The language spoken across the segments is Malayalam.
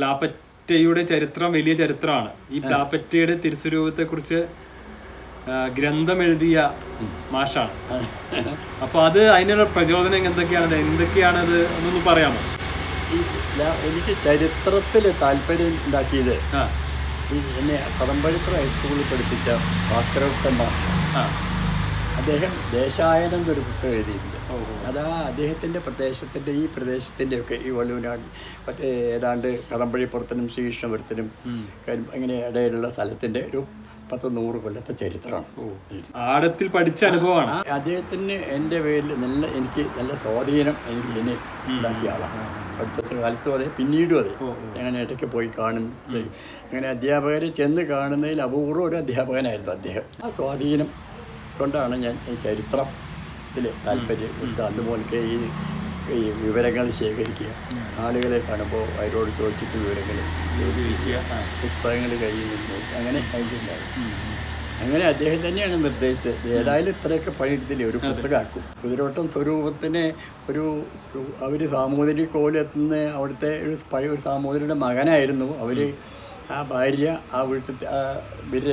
പ്ലാപ്പറ്റയുടെ ചരിത്രം വലിയ ചരിത്രമാണ്. ഈ പ്ലാപ്പറ്റയുടെ തിരുസ്വരൂപത്തെ കുറിച്ച് ഗ്രന്ഥം എഴുതിയ മാഷാണ് അപ്പൊ അത് അതിനുള്ള പ്രചോദനം എന്തൊക്കെയാണ് എന്തൊക്കെയാണത് എന്നൊന്ന് പറയാമോ? എനിക്ക് ചരിത്രത്തിൽ താല്പര്യം ഉണ്ടാക്കിയത് എന്നെ പറമ്പഴുത്ര ഹൈസ്കൂളിൽ പഠിപ്പിച്ച ഭാസ്കരോത്തം മാഷ അദ്ദേഹം ദേശായനം എന്നൊരു പുസ്തകം എഴുതിയിട്ടുണ്ട്. അതാ അദ്ദേഹത്തിന്റെ പ്രദേശത്തിന്റെ ഈ പ്രദേശത്തിന്റെ ഒക്കെ ഈ വള്ളുവിനാട് മറ്റേ ഏതാണ്ട് കടമ്പഴിപ്പുറത്തിനും ശ്രീകൃഷ്ണപുരത്തിനും ഇങ്ങനെ ഇടയിലുള്ള സ്ഥലത്തിന്റെ ഒരു പത്ത് നൂറ് കൊല്ലത്തെ ചരിത്രമാണ് ആഴത്തിൽ പഠിച്ച അനുഭവമാണ്. അദ്ദേഹത്തിന് എന്റെ പേരിൽ നല്ല എനിക്ക് നല്ല സ്വാധീനം എനിക്ക് എന്നെ ഉണ്ടാക്കിയ ആളാണ്. പഠിത്തത്തിന് കാലത്തും അതെ പിന്നീടും അതെ. അങ്ങനെ ഇടയ്ക്ക് പോയി കാണും അങ്ങനെ അധ്യാപകരെ ചെന്ന് കാണുന്നതിൽ അപൂർവം ഒരു അധ്യാപകനായിരുന്നു അദ്ദേഹം. ആ സ്വാധീനം കൊണ്ടാണ് ഞാൻ ഈ ചരിത്രത്തിൽ താല്പര്യം എടുത്ത് അതുപോലെ ഈ ഈ വിവരങ്ങൾ ശേഖരിക്കുക. ആളുകളെ കാണുമ്പോൾ അവരോട് ചോദിച്ചിട്ട് വിവരങ്ങൾ ചോദിക്കുക ആ. പുസ്തകങ്ങൾ കയ്യിൽ നിന്ന് അങ്ങനെ അതിലുണ്ടായിരുന്നു അങ്ങനെ അദ്ദേഹം തന്നെയാണ് നിർദ്ദേശിച്ചത്. ഏതായാലും ഇത്രയൊക്കെ പണിയെടുത്തില്ലേ? ഒരു പുസ്തകമാക്കും. കുതിരോട്ടം സ്വരൂപത്തിന് ഒരു അവർ സാമൂതിരി കോലെത്തുന്ന അവിടുത്തെ ഒരു പഴയ ഒരു സാമൂതിരിയുടെ മകനായിരുന്നു. അവർ ആ ഭാര്യ ആ വീട്ടിൽ ഇവർ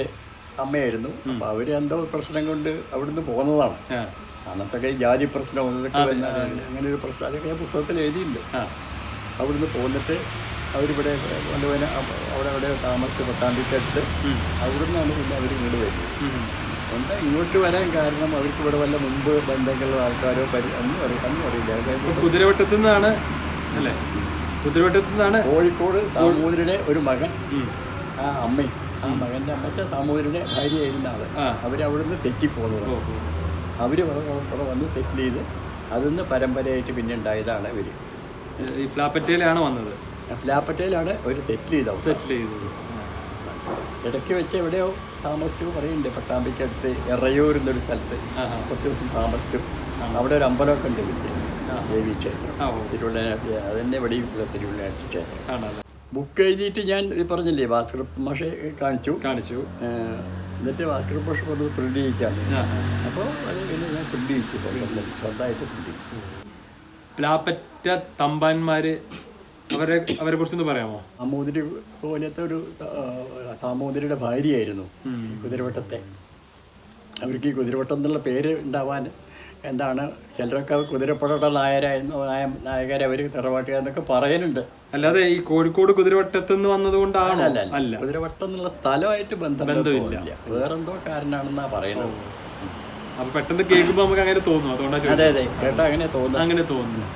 അമ്മയായിരുന്നു. അപ്പോൾ അവർ എന്തോ പ്രശ്നം കൊണ്ട് അവിടുന്ന് പോകുന്നതാണ്. അന്നത്തൊക്കെ ജാതി പ്രശ്നം ഇതൊക്കെ അങ്ങനെ ഒരു പ്രശ്നം. അതൊക്കെ ഞാൻ പുസ്തകത്തിൽ എഴുതിയില്ല ആ. അവിടുന്ന് പോന്നിട്ട് അവരിവിടെ വല്ലവന അവിടെ അവിടെ താമസിച്ച് പട്ടാമ്പിക്കടുത്ത് അവിടുന്നാണ് പിന്നെ അവർ ഇങ്ങോട്ട് വരുന്നത്. എന്താ ഇങ്ങോട്ട് വരാൻ കാരണം അവർക്ക് ഇവിടെ വല്ല മുമ്പ് ബന്ധങ്ങളുള്ള ആൾക്കാരോ പരി ഒന്നും അറിയില്ല ഒന്നും അറിയില്ല. കുതിരവട്ടത്തു നിന്നാണ് അല്ലേ? കുതിരവട്ടത്തു നിന്നാണ് കോഴിക്കോട് സാമൂതിരിയുടെ ഒരു മകൻ. ആ അമ്മയും ആ മകന്റെ അമ്മച്ച സാമൂതിരിയുടെ ഭാര്യയായിരുന്ന ആൾ. ആ. അവരവിടുന്ന് തെറ്റിപ്പോകുന്നത്. അവർ അവിടെ വന്ന് സെറ്റിൽ ചെയ്ത് അതിന്ന് പരമ്പരയായിട്ട് പിന്നെ ഉണ്ടായതാണ് ഇവർ ഈ പ്ലാപ്പറ്റയിലാണ് വന്നത്? പ്ലാപ്പറ്റയിലാണ് അവർ സെറ്റിൽ ചെയ്തത്. സെറ്റിൽ ചെയ്തത്. ഇടയ്ക്ക് വെച്ച് എവിടെയോ താമസിച്ചു പറയുന്നുണ്ട് പട്ടാമ്പിക്കടുത്ത് എറയൂർ എന്നൊരു സ്ഥലത്ത്. കുറച്ച് ദിവസം താമസിച്ചു. അവിടെ ഒരു അമ്പലമൊക്കെ ഉണ്ട് വലിയ ദേവി ക്ഷേത്രം. തിരുവള്ളി തിരുവള്ളനാട്ടി അതിന്റെ ഇവിടെ തിരുവള്ളനാട്ടി ക്ഷേത്രം. ബുക്ക് എഴുതിയിട്ട് ഞാൻ പറഞ്ഞില്ലേ ഭാസ്കർ മാഷെ കാണിച്ചു. കാണിച്ചു. എന്നിട്ട് ഭാസ്കർ മാഷ് പറഞ്ഞത് പ്രിന്റ് ചെയ്യിക്കാൻ അപ്പോൾ അത് പിന്നെ ഞാൻ പ്രിന്റ് ചെയ്യിച്ചു. സ്വന്തമായിട്ട് പ്രിന്റ് ചെയ്യിച്ചു പ്ലാപ്പറ്റ തമ്പാന്മാര് അവരെ അവരെ കുറിച്ചൊന്ന് പറയാമോ? സാമൂതിരി പോലത്തെ ഒരു സാമൂതിരിയുടെ ഭാര്യയായിരുന്നു കുതിരവട്ടത്തെ. അവർക്ക് ഈ കുതിരവട്ടം എന്നുള്ള പേര് ഉണ്ടാവാൻ എന്താണ്? ചിലരൊക്കെ കുതിരപ്പടയുടെ നായരായിരുന്നു. നായ നായകരെ അവർ തറവാട്ടുകാരെന്നൊക്കെ പറയുന്നുണ്ട്. അല്ലാതെ ഈ കോഴിക്കോട് കുതിരവട്ടത്ത് നിന്ന് വന്നതുകൊണ്ടാണ്? അല്ല കുതിരവട്ടം എന്നുള്ള സ്ഥലമായിട്ട് ബന്ധമില്ല. വേറെന്തോ കാരനാണെന്നാ പറയുന്നത്. അപ്പൊ പെട്ടെന്ന് കേൾക്കുമ്പോ നമുക്ക് അങ്ങനെ തോന്നും. അതുകൊണ്ടാണ് അതെ അതെ. കേട്ടാ അങ്ങനെ തോന്നുന്നു അങ്ങനെ തോന്നുന്നു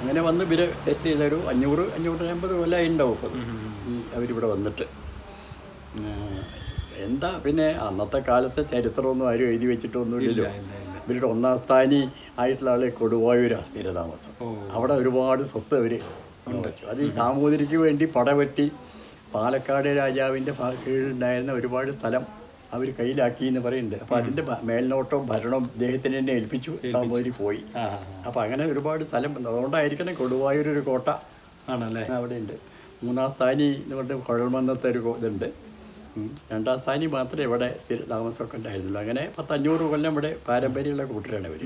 അങ്ങനെ വന്ന് ഇവർ സെറ്റ് ചെയ്തൊരു അഞ്ഞൂറ് അഞ്ഞൂറ്റി അമ്പത് കൊല്ലമായി ഉണ്ടാവും ഈ അവരിവിടെ വന്നിട്ട്. എന്താ പിന്നെ അന്നത്തെ കാലത്തെ ചരിത്രമൊന്നും ആരും എഴുതി വെച്ചിട്ടൊന്നുമില്ലല്ലോ. ഇവരുടെ ഒന്നാം സ്ഥാനി ആയിട്ടുള്ള ആളെ കൊടുവായൂരാണ് സ്ഥിരതാമസം. അവിടെ ഒരുപാട് സ്വത്ത് അവർ ഉണ്ട്. അത് ഈ സാമൂതിരിക്ക് വേണ്ടി പടവെട്ടി പാലക്കാട് രാജാവിന്റെ കീഴിലുണ്ടായിരുന്ന ഒരുപാട് സ്ഥലം അവർ കയ്യിലാക്കി എന്ന് പറയുന്നുണ്ട്. അപ്പോൾ അതിന്റെ മേൽനോട്ടവും ഭരണവും ഇദ്ദേഹത്തിന് തന്നെ ഏൽപ്പിച്ചു. സാമൂതിരി പോയി. അപ്പോൾ അങ്ങനെ ഒരുപാട് സ്ഥലം അതുകൊണ്ടായിരിക്കണം കൊടുവായൂർ ഒരു കോട്ട ആണല്ലേ? അവിടെ ഉണ്ട്. മൂന്നാം സ്ഥാനി എന്ന് പറഞ്ഞിട്ട് കുഴൽമന്നത്തെ ഒരു ഇതുണ്ട്. രണ്ടാം സ്ഥാനി മാത്രമേ ഇവിടെ സ്ഥിര താമസമൊക്കെ ഉണ്ടായിരുന്നുള്ളൂ. അങ്ങനെ പത്തഞ്ഞൂറ് കൊല്ലം ഇവിടെ പാരമ്പര്യമുള്ള കൂട്ടരാണ് അവർ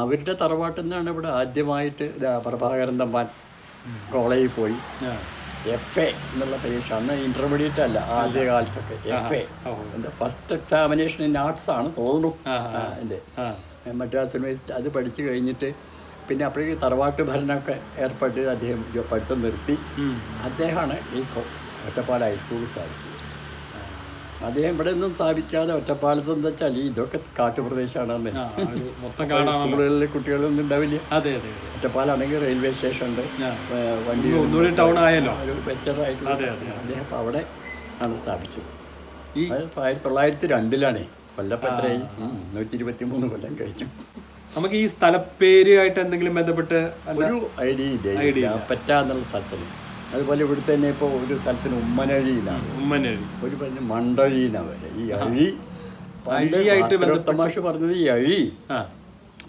അവരുടെ തറവാട്ടിൽ നിന്നാണ് ഇവിടെ ആദ്യമായിട്ട് പ്രഭാകരൻ തമ്പാൻ കോളേജിൽ പോയി. എഫ് എ എന്നുള്ള പരീക്ഷ അന്ന് ഇന്റർമീഡിയറ്റ് അല്ല ആദ്യ കാലത്തൊക്കെ എഫ് എ എന്താ ഫസ്റ്റ് എക്സാമിനേഷൻ ഇൻ ആർട്സ് ആണ് തോന്നുന്നു. എന്റെ. മദ്രാസ് യൂണിവേഴ്സിറ്റി അത് പഠിച്ചു കഴിഞ്ഞിട്ട് പിന്നെ അപ്പോഴേക്ക് തറവാട്ട് ഭരണമൊക്കെ ഏർപ്പെട്ട് അദ്ദേഹം പഠിത്തം നിർത്തി. അദ്ദേഹമാണ് ഈ ഒറ്റപ്പാലം ഹൈസ്കൂൾ സ്ഥാപിച്ചത് അദ്ദേഹം ഇവിടെ ഒന്നും സ്ഥാപിക്കാതെ ഒറ്റപ്പാലത്ത് എന്താ വെച്ചാൽ ഇതൊക്കെ കാട്ടുപ്രദേശമാണെന്ന് സ്കൂളുകളിൽ കുട്ടികളൊന്നും ഉണ്ടാവില്ല. അതെ അതെ ഒറ്റപ്പാലാണെങ്കിൽ റെയിൽവേ സ്റ്റേഷൻ ഉണ്ട്. വണ്ടി ഒന്നുകൂടി ടൗൺ ആയല്ലോ ഒരു ബെറ്റർ ആയിട്ടുള്ള. അദ്ദേഹം അപ്പോൾ അവിടെ ആണ് സ്ഥാപിച്ചത്. ഈ ആയിരത്തി തൊള്ളായിരത്തി രണ്ടിലാണേ. കൊല്ലപ്പം നൂറ്റി ഇരുപത്തി മൂന്ന് കൊല്ലം കഴിച്ചു. നമുക്ക് ഈ സ്ഥലപ്പേരുമായിട്ട് എന്തെങ്കിലും ബന്ധപ്പെട്ട് ഒരു ഐഡിയ ഇല്ല. ഐഡിയ എന്നുള്ള സ്ഥലത്തിന് അതുപോലെ ഇവിടുത്തെ തന്നെ ഇപ്പോൾ ഒരു സ്ഥലത്തിന് ഉമ്മനഴിയിലാണ് ഉമ്മനഴി. ഒരു പറഞ്ഞ മണ്ടഴിന വരെ ഈ അഴി അഴിയായിട്ട് തമാശ പറഞ്ഞത് ഈ അഴി. ആ.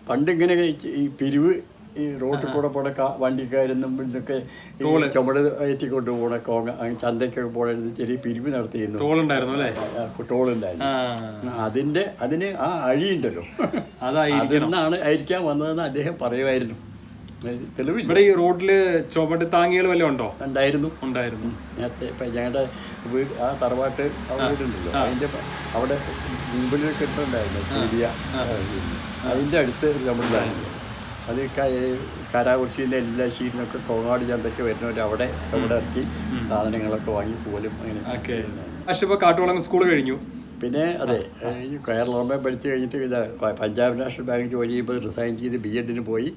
പണ്ട് ഇങ്ങനെ ഈ- പിരിവ് ഈ റോട്ടിൽ കൂടെ പോണ വണ്ടിക്കാരെന്നും ഇതൊക്കെ ചുമട് കയറ്റിക്കൊണ്ട് പോണ കോങ്ങ ചന്തയ്ക്കൊക്കെ പോണ ചെറിയ പിരിവ് നടത്തിയിരുന്നു. ടോളുണ്ടായിരുന്നു അല്ലേ? ടോളുണ്ടായിരുന്നു അതിന്റെ അതിന് ആ അഴിയുണ്ടല്ലോ അതായി അതിൽ നിന്നാണ് ആയിരിക്കാൻ വന്നതെന്ന് അദ്ദേഹം പറയുമായിരുന്നു. തെളിവില്ല. ഇവിടെ ഈ റോഡിൽ ചുവട് താങ്ങികൾ വല്ലതും ഉണ്ടോ? ഉണ്ടായിരുന്നു. ഉണ്ടായിരുന്നു. നേരത്തെ ഇപ്പം ഞങ്ങളുടെ വീട് ആ തറവാട്ട് വീടുണ്ടല്ലോ. അതിന്റെ അവിടെ മുമ്പിൽ കിട്ടുന്നുണ്ടായിരുന്നു അതിന്റെ അടുത്ത് നമ്മളുണ്ടായിരുന്നു അത് കരാകുറിച്ചിന്റെ എല്ലാ ഷീറ്റിനൊക്കെ കോങ്ങാട് ചന്തയ്ക്ക് വരുന്നവർ അവിടെ അവിടെ ഇറക്കി സാധനങ്ങളൊക്കെ വാങ്ങി പോലും അങ്ങനെ പക്ഷെ ഇപ്പൊ കാട്ടുകുളം സ്കൂൾ കഴിഞ്ഞു. പിന്നെ അതെ ഈ കേരളമേ പഠിച്ചു കഴിഞ്ഞിട്ട് ഇത് പഞ്ചാബ് നാഷണൽ ബാങ്ക് ജോലി ചെയ്യുമ്പോൾ റിസൈൻ ചെയ്ത് ബി എഡിന് പോയി.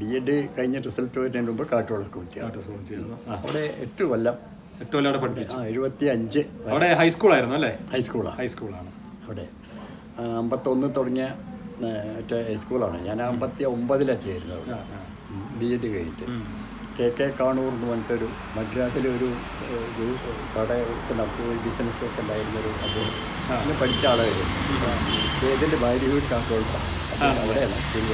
ബി എഡ് കഴിഞ്ഞ റിസൾട്ട് വരുന്നതിന് മുമ്പ് കാട്ടുകുളം സ്കൂൾ അവിടെ എട്ട് കൊല്ലം. എട്ട് കൊല്ലം അവിടെ പഠിപ്പിച്ചു. എഴുപത്തി അഞ്ച് അവിടെ ഹൈസ്കൂളായിരുന്നു അല്ലേ? ഹൈസ്കൂളാണ് ഹൈസ്കൂളാണ് അവിടെ. അമ്പത്തൊന്ന് തുടങ്ങിയ മറ്റേ ഹൈസ്കൂളാണ് ഞാൻ അമ്പത്തി ഒമ്പതിലാണ് ചേരുന്നത്. ബി എഡ് കഴിഞ്ഞിട്ട്. കെ കെ കാണൂർ എന്ന് പറഞ്ഞിട്ടൊരു മദ്രാസിൽ ഒരു കട ഒക്കെ നടത്തുന്ന ബിസിനസ് ഒക്കെ ഉണ്ടായിരുന്നൊരു അദ്ദേഹം. അങ്ങനെ പഠിച്ച ആളായിരുന്നു. ഏതിന്റെ ഭാര്യ വീട് കാക്കോളാണ് അവിടെയാണ് school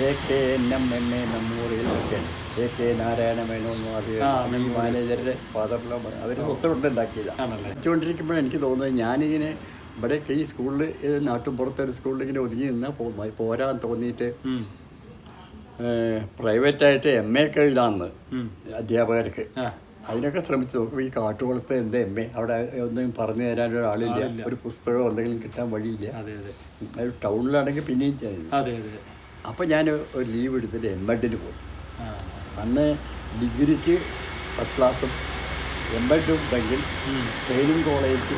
A K N M M A memorial ഒക്കെ എ കെ നാരായണ എന്ന് പറഞ്ഞ ഈ മാനേജറുടെ ഫാദറിലോ അവർ സ്വത്തം ഉണ്ടാക്കിയതാണ് ആണല്ലേ? പഠിച്ചുകൊണ്ടിരിക്കുമ്പോൾ എനിക്ക് തോന്നുന്നത് ഞാനിങ്ങനെ ഇവിടെ ഈ സ്കൂളിൽ നാട്ടും പുറത്തൊരു സ്കൂളിൽ ഇങ്ങനെ ഒതുങ്ങി നിന്നാൽ പോരാൻ തോന്നിയിട്ട്. പ്രൈവറ്റായിട്ട് എം എ ഒക്കെ എഴുതാമെന്ന്. അധ്യാപകർക്ക്. അതിനൊക്കെ ശ്രമിച്ചു. നോക്കും ഈ കാട്ടുകുളത്ത് എന്താ എം എ അവിടെ ഒന്നും പറഞ്ഞു തരാൻ ഒരാളില്ല. ഒരു പുസ്തകമോ എന്തെങ്കിലും കിട്ടാൻ വഴിയില്ല. ടൗണിലാണെങ്കിൽ പിന്നെയും അപ്പോൾ ഞാൻ ഒരു ലീവ് എടുത്തിട്ട് എം എഡിന് പോയി. അന്ന് ഡിഗ്രിക്ക് ഫസ്റ്റ് ക്ലാസ്സും എം എഡും ഉണ്ടെങ്കിൽ ട്രെയിനിങ് കോളേജ്.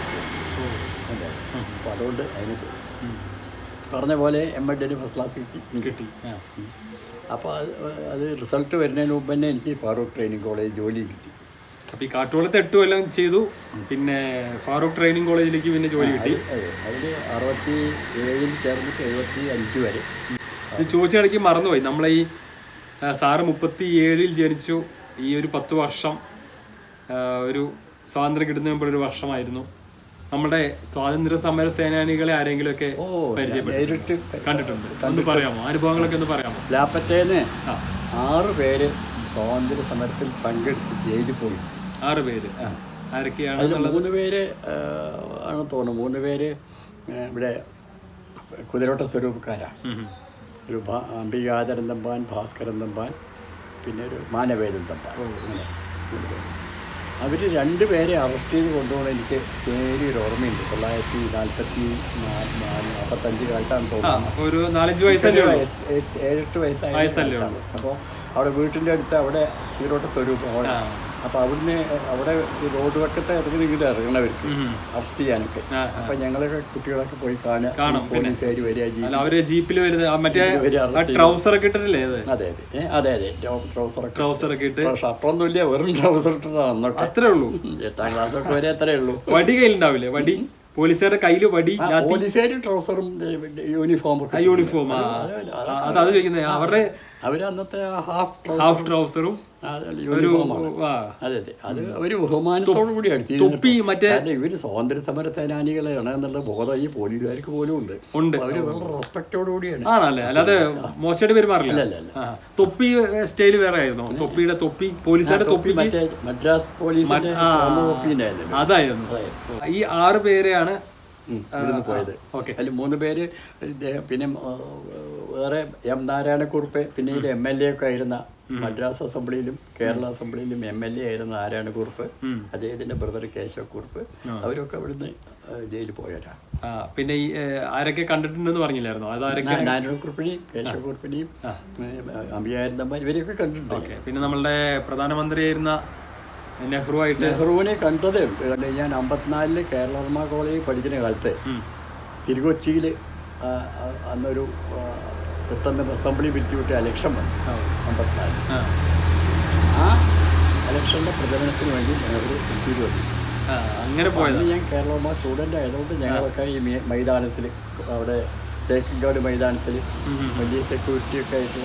അപ്പോൾ അതുകൊണ്ട് അതിന് പോയി. പറഞ്ഞ പോലെ എം എഡിന് ഫസ്റ്റ് ക്ലാസ് കിട്ടി. കിട്ടി. അപ്പോൾ അത് അത് റിസൾട്ട് വരുന്നതിന് മുമ്പ് തന്നെ എനിക്ക് ഫാറൂഖ് ട്രെയിനിങ് കോളേജ് ജോലി കിട്ടി. അപ്പോൾ ഈ കാട്ടുകുളത്ത് എട്ട് കൊല്ലം ചെയ്തു. പിന്നെ ഫാറൂഖ് ട്രെയിനിങ് കോളേജിലേക്ക് പിന്നെ ജോലി കിട്ടി. അതെ അതിൽ അറുപത്തി ഏഴിൽ ചേർന്നിട്ട് എഴുപത്തി അഞ്ച് വരെ. ഇത് ചോദിച്ചിടയ്ക്ക് മറന്നുപോയി. നമ്മളെ ഈ സാറ് മുപ്പത്തി ഏഴിൽ ജനിച്ചു. ഈ ഒരു പത്ത് വർഷം ഒരു സ്വാതന്ത്ര്യം കിട്ടുന്നതിന് മുമ്പ് ഒരു വർഷമായിരുന്നു. നമ്മുടെ സ്വാതന്ത്ര്യ സമര സേനാനികളെ ആരെങ്കിലും ഒക്കെ നേരിട്ട് കണ്ടിട്ടുണ്ട്. ഒന്ന് പറയാമോ? അനുഭവങ്ങളൊക്കെ ഒന്ന് പറയാമോ? ലാപ്പറ്റേന്ന് ആറ് പേര് സ്വാതന്ത്ര്യ സമരത്തിൽ പങ്കെടുത്ത് ജയിലിൽ പോയി. ആറ് പേര്. ആരൊക്കെയാണ് അതിൽ മൂന്ന് പേര് ആണ് തോന്നുന്നു. മൂന്ന് പേര് ഇവിടെ കുതിരോട്ട സ്വരൂപക്കാരാണ്. ഒരു അംബികാചരൻ തമ്പാൻ ഭാസ്കരൻ തമ്പാൻ പിന്നെ ഒരു മാനവേദൻ തമ്പാൻ. അങ്ങനെ മൂന്ന് രണ്ട് പേരെ രണ്ടുപേരെ അറസ്റ്റ് ചെയ്ത് കൊണ്ടുപോകണം എനിക്ക് പേര് ഒരു ഓർമ്മയുണ്ട്. തൊള്ളായിരത്തി നാൽപ്പത്തി നാൽപ്പത്തഞ്ച് കാലത്താണ് തോന്നുന്നത് ഒരു നാലഞ്ച് വയസ്സല്ലേ ഏഴെട്ട് വയസ്സായ അപ്പോൾ അവിടെ വീട്ടിന്റെ അടുത്ത് അവിടെ ഇവരോട്ട് സ്വരൂപം. അപ്പോൾ അവിടുന്ന് അവിടെ ഈ റോഡ് വക്കത്തെ ഇറങ്ങി ഇങ്ങോട്ട് ഇറങ്ങണവർക്ക്. അറസ്റ്റ് ചെയ്യാനൊക്കെ. അപ്പൊ ഞങ്ങളൊക്കെ കുട്ടികളൊക്കെ പോയി കാണാൻ കാണും, അവർ ജീപ്പിൽ വരുന്നത് ട്രൗസർ ഒക്കെ ഇട്ടിട്ടില്ലേ അതെ? അതെ അതെ. അതെ ട്രൗസർ ഒക്കെ ഇട്ട്. ഇല്ല. വെറും ട്രൗസർ അന്നൊക്കെ അത്രേ ഉള്ളൂ. എട്ടാം ക്ലാസ് വരെ അത്രേ ഉള്ളൂ. വടി കയ്യിലുണ്ടാവില്ലേ? വടി? പോലീസുകാരുടെ കയ്യിൽ വടി പോലീസുകാർ ട്രൗസറും യൂണിഫോം യൂണിഫോം. അത് അത് ചോദിക്കുന്നത് അവരുടെ അവർ അന്നത്തെ ഹാഫ് ഹാഫ് ട്രൗസറും ഒരു അതെ അതെ. അത് ഒരു ബഹുമാനത്തോടു കൂടി അടുത്ത് തൊപ്പി മറ്റേ ഇവർ സ്വാതന്ത്ര്യ സമര സേനാനികളാണ് എന്നുള്ള ബോധം ഈ പോലീസുകാർക്ക് പോലും ഉണ്ട്. ഉണ്ട്. അവർ റെസ്പെക്റ്റോടു കൂടിയാണ്. ആണല്ലേ? അല്ലാതെ മോശമായിട്ട് പെരുമാറില്ല? അല്ല, അല്ല. തൊപ്പി സ്റ്റൈൽ വേറെ ആയിരുന്നു. തൊപ്പിയുടെ തൊപ്പി പോലീസുകാരുടെ തൊപ്പി മറ്റേ മദ്രാസ് പോലീസിന്റെ അതായിരുന്നു. ഈ ആറ് പേരെയാണ് ഇവിടുന്ന് പോയത്. ഓക്കെ. അതിൽ മൂന്ന് പേര് പിന്നെ വേറെ എം നാരായണക്കുറുപ്പ് പിന്നീട് എം എൽ എ ഒക്കെ ആയിരുന്ന മദ്രാസ് അസംബ്ലിയിലും കേരള അസംബ്ലിയിലും എം എൽ എ ആയിരുന്ന നാരായണക്കുറുപ്പ് അദ്ദേഹത്തിന്റെ ബ്രദർ കേശവക്കുറുപ്പ് അവരൊക്കെ അവിടുന്ന് ജയിലിൽ പോയവരാണ് പിന്നെ ഈ ആരൊക്കെ കണ്ടിട്ടുണ്ടെന്ന് പറഞ്ഞില്ലായിരുന്നോ? നാരായണക്കുറുപ്പിനെയും കേശവക്കുറുപ്പിനെയും അമ്പിയായിരുന്നമ്മ ഇവരെയൊക്കെ കണ്ടിട്ടുണ്ട്. പിന്നെ നമ്മളുടെ പ്രധാനമന്ത്രിയായിരുന്ന നെഹ്റു ആയിട്ട് നെഹ്റുവിനെ കണ്ടതേ ഞാൻ അമ്പത്തിനാലിൽ കേരളവർമ്മ കോളേജിൽ പഠിക്കുന്ന കാലത്ത്. തിരുകൊച്ചിയിൽ അന്നൊരു പെട്ടെന്ന് അസംബ്ലി പിരിച്ചു വിട്ട ഇലക്ഷൻ വന്നു. അമ്പത്തിനാല്. ആ. അലക്ഷന്റെ ഇലക്ഷന്റെ പ്രചരണത്തിന് വേണ്ടി ഞങ്ങൾ തൃശ്ശൂർ വന്നു. അങ്ങനെ പോയത്. ഞാൻ കേരളമ സ്റ്റുഡന്റ് ആയതുകൊണ്ട് ഞങ്ങളൊക്കെ ഈ മൈതാനത്തിൽ അവിടെ തേക്കിൻകാട് മൈതാനത്തിൽ വലിയ സെക്യൂരിറ്റി ഒക്കെ ആയിട്ട്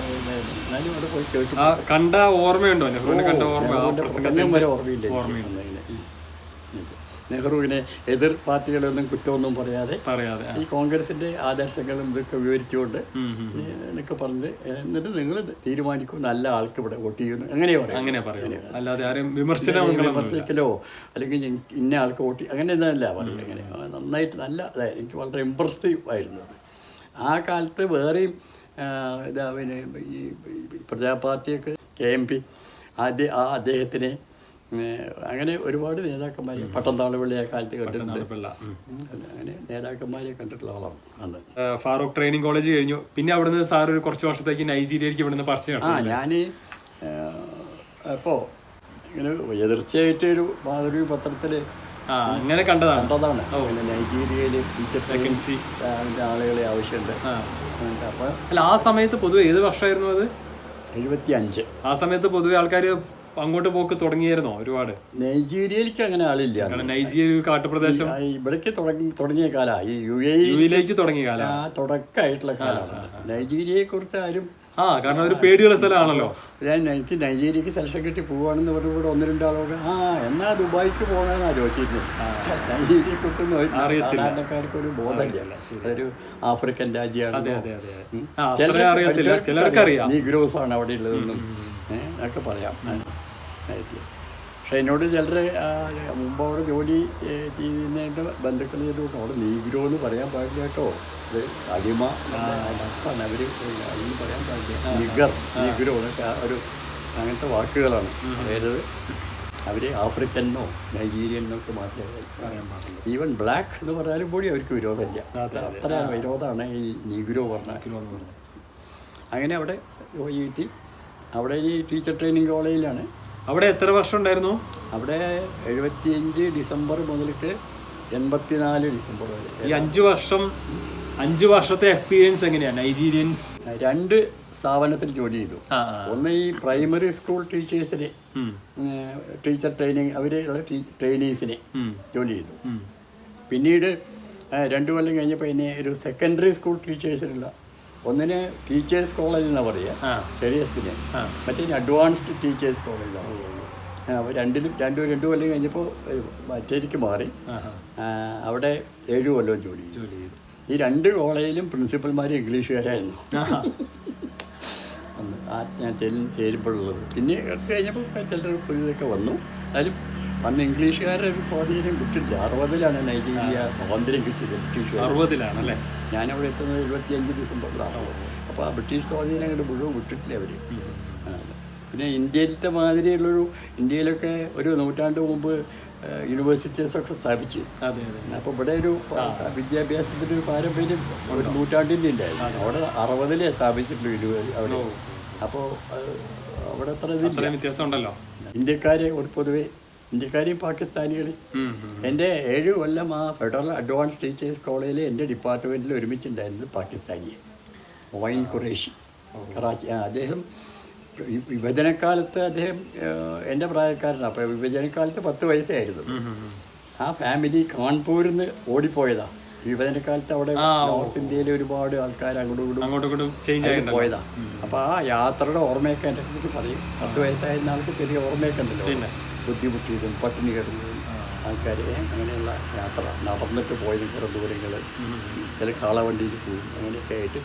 ഞാനും അവിടെ പോയി കേട്ടു കണ്ട ഓർമ്മയുണ്ടോ? കണ്ട ഓർമ്മ? ഓർമ്മയില്ല എനിക്ക് ഓർമ്മയുണ്ട്. അന്നതിന്. ഉം. നെഹ്റുവിനെ എതിർ പാർട്ടികളൊന്നും കുറ്റമൊന്നും പറയാതെ പറയാതെ ഈ കോൺഗ്രസിന്റെ ആദർശങ്ങളും ഇതൊക്കെ വിവരിച്ചുകൊണ്ട്. എന്നൊക്കെ പറഞ്ഞ് എന്നിട്ട് നിങ്ങൾ തീരുമാനിക്കും നല്ല ആൾക്ക് ഇവിടെ വോട്ട് ചെയ്യുന്നു. അങ്ങനെ പറയാം. അങ്ങനെ പറയാം. അല്ലാതെ ആരും വിമർശനം വിമർശിക്കലോ അല്ലെങ്കിൽ ഇന്ന ആൾക്ക് വോട്ട് അങ്ങനെ ഒന്നല്ല പറയുന്നത് അങ്ങനെ നന്നായിട്ട് നല്ല അതായത് എനിക്ക് വളരെ ഇമ്പ്രസീവ് ആയിരുന്നു അത്. ആ കാലത്ത് വേറെയും ഇതാ പിന്നെ ഈ പ്രജാപാർട്ടിയൊക്കെ പ്രജാ പാർട്ടിയൊക്കെ കെ എം പി ആദ്യ ആ അദ്ദേഹത്തിനെ അങ്ങനെ ഒരുപാട് നേതാക്കന്മാരെ പട്ടംതാളുപള്ളി ആ കാലത്ത് കണ്ടിട്ടുണ്ട്. അങ്ങനെ നേതാക്കന്മാരെ കണ്ടിട്ടുള്ള ആളാണ് അന്ന്. ഫാറൂഖ് ട്രെയിനിങ് കോളേജ് കഴിഞ്ഞു. പിന്നെ അവിടുന്ന് സാർ ഒരു കുറച്ച് വർഷത്തേക്ക് നൈജീരിയയിലേക്ക് ഇവിടുന്ന് പറിച്ചു ആ ഞാൻ അപ്പോൾ ഇങ്ങനെ എതിർച്ചയായിട്ട് ഒരു മാതൃ പത്രത്തിൽ അങ്ങനെ കണ്ടതാണ്. കണ്ടതാണ്. പിന്നെ നൈജീരിയയിൽ ടീച്ചർ Vacancy. ആളുകളെ ആവശ്യമുണ്ട്. അപ്പൊ അപ്പോൾ അല്ല ആ സമയത്ത് പൊതുവെ ഏത് വർഷമായിരുന്നു അത്? എഴുപത്തി അഞ്ച് ആ സമയത്ത് പൊതുവെ ആൾക്കാർ അങ്ങോട്ട് പോക്ക് തുടങ്ങിയായിരുന്നോ ഒരുപാട്? നൈജീരിയയിലേക്ക് അങ്ങനെ ആളില്ല. നൈജീരിയ കാട്ടുപ്രദേശം? ഇവിടേക്ക് തുടങ്ങി തുടങ്ങിയ കാലമാണ് ഈ യു എയിലേക്ക് തുടങ്ങിയ കാലം? തുടക്കായിട്ടുള്ള തുടക്കമായിട്ടുള്ള കാലമാണ് നൈജീരിയയെ കുറിച്ച് ആരും ആ കാരണം ഒരു പേടിയുള്ള സ്ഥലമാണല്ലോ. ഞാൻ എനിക്ക് നൈജീരിയക്ക് സെലക്ഷൻ കിട്ടി പോവാണെന്ന് പറഞ്ഞപ്പോൾ ഒന്ന് രണ്ടാളോട് ആ എന്നാ ദുബായിക്ക് പോകണമെന്ന് ആലോചിച്ചിരുന്നു നൈജീരിയയെ കുറിച്ചൊന്നും അറിയത്തില്ലക്കാർക്കൊരു സാധാരണക്കാർക്ക് ഒരു ബോധമില്ല. ഒരു ആഫ്രിക്കൻ രാജ്യമാണ് അതെ അതെ അതെ ആ അത്ര അറിയത്തില്ല. ചിലർക്ക് അറിയാം നീഗ്രോസ് ആണ് അവിടെ ഉള്ളതെന്നും. ഒക്കെ പറയാം. ആയിട്ടില്ല. പക്ഷേ എന്നോട് ചിലർ മുമ്പ് അവിടെ ജോലി ചെയ്യുന്നതിന്റെ ബന്ധുക്കൾ ചെയ്തുകൊണ്ട് അവിടെ നീഗ്രോ എന്ന് പറയാൻ പാടില്ല കേട്ടോ. അത് അടിമ ഡക്കാണ് അവർ അതൊന്നും പറയാൻ പാടില്ല. നിഗർ നീഗ്രോ എന്നൊക്കെ ഒരു അങ്ങനത്തെ വാക്കുകളാണ്. അതായത് അവർ ആഫ്രിക്കനോ നൈജീരിയനോ ഒക്കെ മാത്രമേ പറയാൻ പാടില്ല. ഈവൻ ബ്ലാക്ക് എന്ന് പറഞ്ഞാലും കൂടി അവർക്ക് വിരോധമില്ല. അത്ര വിരോധമാണ് ഈ നീഗ്രോ പറഞ്ഞാൽ അങ്ങനെ അവിടെ ജോലി കിട്ടി അവിടെ ഈ ടീച്ചർ ട്രെയിനിങ് കോളേജിലാണ്. അവിടെ എത്ര വർഷം ഉണ്ടായിരുന്നു? അവിടെ എഴുപത്തിയഞ്ച് ഡിസംബർ മുതലിട്ട് എൺപത്തിനാല് ഡിസംബർ വരെ. ഈ അഞ്ച് വർഷം അഞ്ച് വർഷത്തെ എക്സ്പീരിയൻസ് എങ്ങനെയാണ് നൈജീരിയൻസ് രണ്ട് സ്ഥാപനത്തിൽ ജോലി ചെയ്തു. ഒന്ന് ഈ പ്രൈമറി സ്കൂൾ ടീച്ചേഴ്സിന് ടീച്ചർ ട്രെയിനിങ് അവരെയുള്ള ട്രെയിനീസിന് ജോലി ചെയ്തു. പിന്നീട് രണ്ടു കൊല്ലം കഴിഞ്ഞപ്പോൾ ഇനി ഒരു സെക്കൻഡറി സ്കൂൾ ടീച്ചേഴ്സിനുള്ള ഒന്നിന് ടീച്ചേഴ്സ് കോളേജ് എന്നാ പറയുക ചെറിയ ചെറിയതിന് മറ്റേ അഡ്വാൻസ്ഡ് ടീച്ചേഴ്സ് കോളേജാണ് അപ്പോൾ രണ്ടിലും രണ്ടു രണ്ടു കൊല്ലം കഴിഞ്ഞപ്പോൾ മറ്റേക്ക് മാറി. അവിടെ ഏഴു കൊല്ലം ജോലി ജോലി ചെയ്തു. ഈ രണ്ട് കോളേജിലും പ്രിൻസിപ്പൽമാർ ഇംഗ്ലീഷുകാരായിരുന്നു. ഞാൻ ചെല്ലും ചേരുമ്പോഴുള്ളത് പിന്നെ കുറച്ച് കഴിഞ്ഞപ്പോൾ ചിലർ പുതിയതൊക്കെ വന്നു. അതിലും അന്ന് ഇംഗ്ലീഷുകാരുടെ ഒരു സ്വാധീനം കിട്ടില്ല അറുപതിലാണ് നൈജീരിയ സ്വാതന്ത്ര്യം കിട്ടിയത് ബ്രിട്ടീഷ് അറുപതിലാണ് അല്ലേ ഞാനവിടെ എത്തുന്നത് എഴുപത്തിയഞ്ച് ഡിസംബറിലാണ്. അപ്പോൾ ആ ബ്രിട്ടീഷ് സ്വാധീനം അങ്ങോട്ട് മുഴുവൻ വിട്ടിട്ടില്ല അവർ പിന്നെ ഇന്ത്യയിലത്തെ മാതിരിയുള്ളൊരു ഇന്ത്യയിലൊക്കെ ഒരു നൂറ്റാണ്ട് മുമ്പ് യൂണിവേഴ്സിറ്റീസൊക്കെ സ്ഥാപിച്ച്. അതെ അതെ. അപ്പോൾ ഇവിടെ ഒരു വിദ്യാഭ്യാസത്തിന്റെ ഒരു പാരമ്പര്യം ഒരു നൂറ്റാണ്ടിന്റെ ഇല്ലായിരുന്നു. അവിടെ അറുപതിലേ സ്ഥാപിച്ചിട്ടുള്ളൂ യൂണിവേഴ്സിറ്റി അവിടെ. അപ്പോൾ അവിടെ അത്ര വ്യത്യാസം ഉണ്ടല്ലോ ഇന്ത്യക്കാരെ ഒരു പൊതുവെ ഇന്ത്യക്കാരെയും ഉം. എന്റെ ഏഴ് കൊല്ലം ആ ഫെഡറൽ അഡ്വാൻസ് ടീച്ചേഴ്സ് കോളേജിൽ എന്റെ ഡിപ്പാർട്ട്മെന്റിൽ ഒരുമിച്ചുണ്ടായിരുന്നത് പാകിസ്ഥാനിയെ. മൊയിൻ ഖുറേഷി കറാച്ചി അദ്ദേഹം വിഭജനക്കാലത്ത് അദ്ദേഹം എന്റെ പ്രായക്കാരനാണ് അപ്പോൾ വിഭജനക്കാലത്ത് പത്ത് വയസ്സായിരുന്നു. ആ ഫാമിലി കാൺപൂരിൽ നിന്ന് ഓടിപ്പോയതാ വിഭജനക്കാലത്ത് അവിടെ നോർത്ത് ഇന്ത്യയിലെ ഒരുപാട് ആൾക്കാർ അങ്ങോട്ടും ഇങ്ങോട്ടും അങ്ങോട്ടും ഇങ്ങോട്ടും ചേഞ്ച് ആയിട്ടുണ്ടല്ലോ പോയതാ. അപ്പോൾ ആ യാത്രയുടെ ഓർമ്മയൊക്കെ എന്റെ കുറിച്ച് പറയും. പത്ത് വയസ്സായിരുന്ന ആൾക്ക് ചെറിയ ഓർമ്മയൊക്കെ ഉണ്ടല്ലോ. ബുദ്ധിമുട്ടിയതും പട്ടിണി കിടന്നതും ആൾക്കാർ അങ്ങനെയുള്ള യാത്ര നടന്നിട്ട് പോയതും കുറേ ദൂരങ്ങൾ ചില കാളവണ്ടിയിൽ പോയി അങ്ങനെയൊക്കെ ആയിട്ട്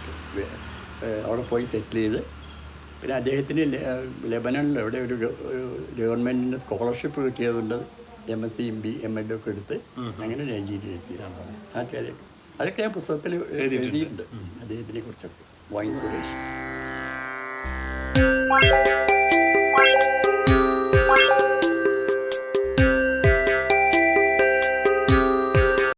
അവിടെ പോയി സെറ്റിൽ ചെയ്ത്. പിന്നെ അദ്ദേഹത്തിന് ലെബനണിൽ എവിടെ ഒരു ഗവൺമെന്റിന്റെ scholarship കിട്ടിയതുകൊണ്ട് M S C M B M Ed ഒക്കെ എടുത്ത് അങ്ങനെ നൈജീരിയ എത്തിയതാണ്. ആ കാര്യം അതൊക്കെ ഞാൻ പുസ്തകത്തിൽ എഴുതിയിട്ടുണ്ട്. അദ്ദേഹത്തിനെ കുറിച്ചൊക്കെ വൈൻ സുരേഷ്